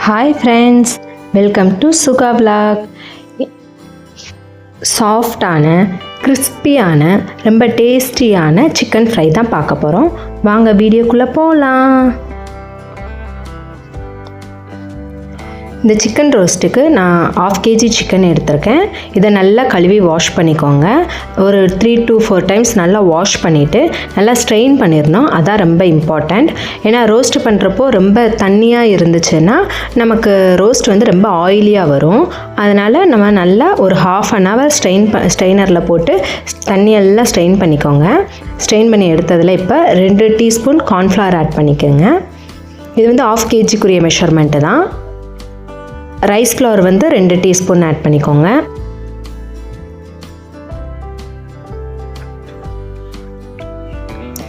Hi friends welcome to Suga blog சாஃப்டான கிறிஸ்பியான ரொம்ப டேஸ்டியான சிக்கன் ஃப்ரை தான் பார்க்க போகிறோம் வாங்க வீடியோக்குள்ளே போகலாம் இந்த சிக்கன் ரோஸ்ட்டுக்கு நான் ஆஃப் கேஜி சிக்கன் எடுத்திருக்கேன். இதை நல்லா கழுவி வாஷ் பண்ணிக்கோங்க. ஒரு த்ரீ டு ஃபோர் டைம்ஸ் நல்லா வாஷ் பண்ணிவிட்டு நல்லா ஸ்ட்ரெயின் பண்ணிடணும். அதான் ரொம்ப இம்பார்ட்டண்ட் ஏன்னா ரோஸ்ட் பண்ணுறப்போ ரொம்ப தண்ணியாக இருந்துச்சுன்னா நமக்கு ரோஸ்ட் வந்து ரொம்ப ஆயிலியாக வரும். அதனால் நம்ம நல்லா ஒரு ஹாஃப் அன் ஹவர் ஸ்ட்ரெயின் ப ஸ்ட்ரெயினரில் போட்டு தண்ணியெல்லாம் ஸ்ட்ரெயின் பண்ணிக்கோங்க. ஸ்ட்ரெயின் பண்ணி எடுத்ததில் இப்போ ரெண்டு டீஸ்பூன் கார்ன்ஃப்ளவர் ஆட் பண்ணிக்கோங்க. இது வந்து ஆஃப் கேஜிக்குரிய மெஷர்மெண்ட்டு தான். ரைஸ் ஃப்ளவர் வந்து ரெண்டு டீஸ்பூன் ஆட் பண்ணிக்கோங்க.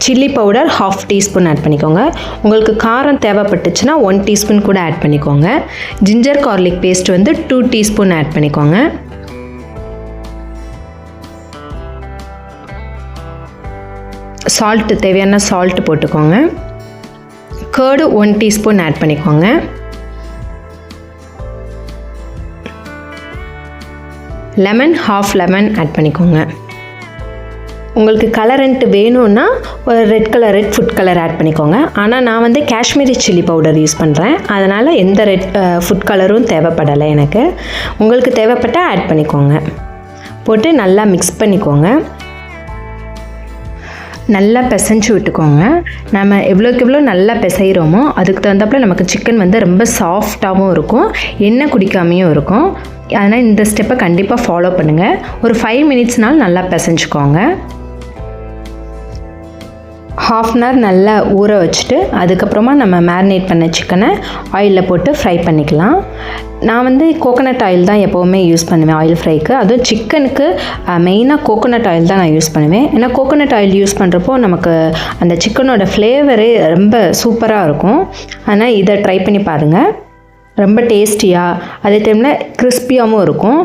Chilli powder half teaspoon add பண்ணிக்கோங்க. உங்களுக்கு காரம் தேவைப்பட்டுச்சுன்னா ஒன் டீஸ்பூன் கூட ஆட் பண்ணிக்கோங்க. ஜிஞ்சர் கார்லிக் பேஸ்ட் வந்து டூ டீஸ்பூன் ஆட் பண்ணிக்கோங்க. சால்ட்டு தேவையான சால்ட் போட்டுக்கோங்க. கேர்டு ஒன் டீஸ்பூன் ஆட் பண்ணிக்கோங்க. லெமன் ஹாஃப் லெமன் ஆட் பண்ணிக்கோங்க. உங்களுக்கு கலரண்ட்டு வேணும்னா ஒரு red colour red food colour add பண்ணிக்கோங்க. ஆனால் நான் வந்து காஷ்மீரி சில்லி பவுடர் யூஸ் பண்ணுறேன் அதனால் எந்த ரெட் ஃபுட் கலரும் தேவைப்படலை எனக்கு. உங்களுக்கு தேவைப்பட்டால் ஆட் பண்ணிக்கோங்க. போட்டு நல்லா மிக்ஸ் பண்ணிக்கோங்க. நல்லா பிசைஞ்சு விட்டுக்கோங்க. நம்ம எவ்வளோக்கு எவ்வளோ நல்லா பிசைகிறோமோ அதுக்கு தகுந்தாப்பில் நமக்கு சிக்கன் வந்து ரொம்ப சாஃப்டாகவும் இருக்கும் எண்ணெய் குடிக்காமையும் இருக்கும். அதனால் இந்த ஸ்டெப்பை கண்டிப்பாக ஃபாலோ பண்ணுங்கள் ஒரு ஃபைவ் மினிட்ஸ்னால் நல்லா பிசைஞ்சுக்கோங்க. ஹாஃப் அன் ஹவர் நல்லா ஊற வச்சுட்டு அதுக்கப்புறமா நம்ம மேரினேட் பண்ண சிக்கனை ஆயிலில் போட்டு ஃப்ரை பண்ணிக்கலாம். நான் வந்து கோகோனட் ஆயில் தான் எப்போவுமே யூஸ் பண்ணுவேன் ஆயில் ஃப்ரைக்கு அதுவும் சிக்கனுக்கு மெயினாக கோகோனட் ஆயில் தான் நான் யூஸ் பண்ணுவேன். ஏன்னா கோகோனட் ஆயில் யூஸ் பண்ணுறப்போ நமக்கு அந்த சிக்கனோட ஃப்ளேவரே ரொம்ப சூப்பராக இருக்கும். ஆனால் இதை ட்ரை பண்ணி பாருங்கள் ரொம்ப டேஸ்டியாக அதே டைமில் கிறிஸ்பியாகவும் இருக்கும்.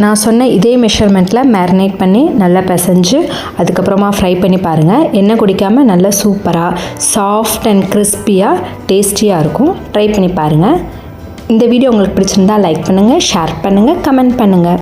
நான் சொன்ன இதே மெஷர்மெண்ட்டில் மேரினேட் பண்ணி நல்லா பிசைஞ்சு அதுக்கப்புறமா ஃப்ரை பண்ணி பாருங்கள் எண்ணெய் குடிக்காமல் நல்லா சூப்பராக சாஃப்ட் அண்ட் கிறிஸ்பியாக டேஸ்டியாக இருக்கும். ட்ரை பண்ணி பாருங்கள் இந்த வீடியோ உங்களுக்கு பிடிச்சிருந்தா லைக் பண்ணுங்கள் ஷேர் பண்ணுங்கள் கமெண்ட் பண்ணுங்கள்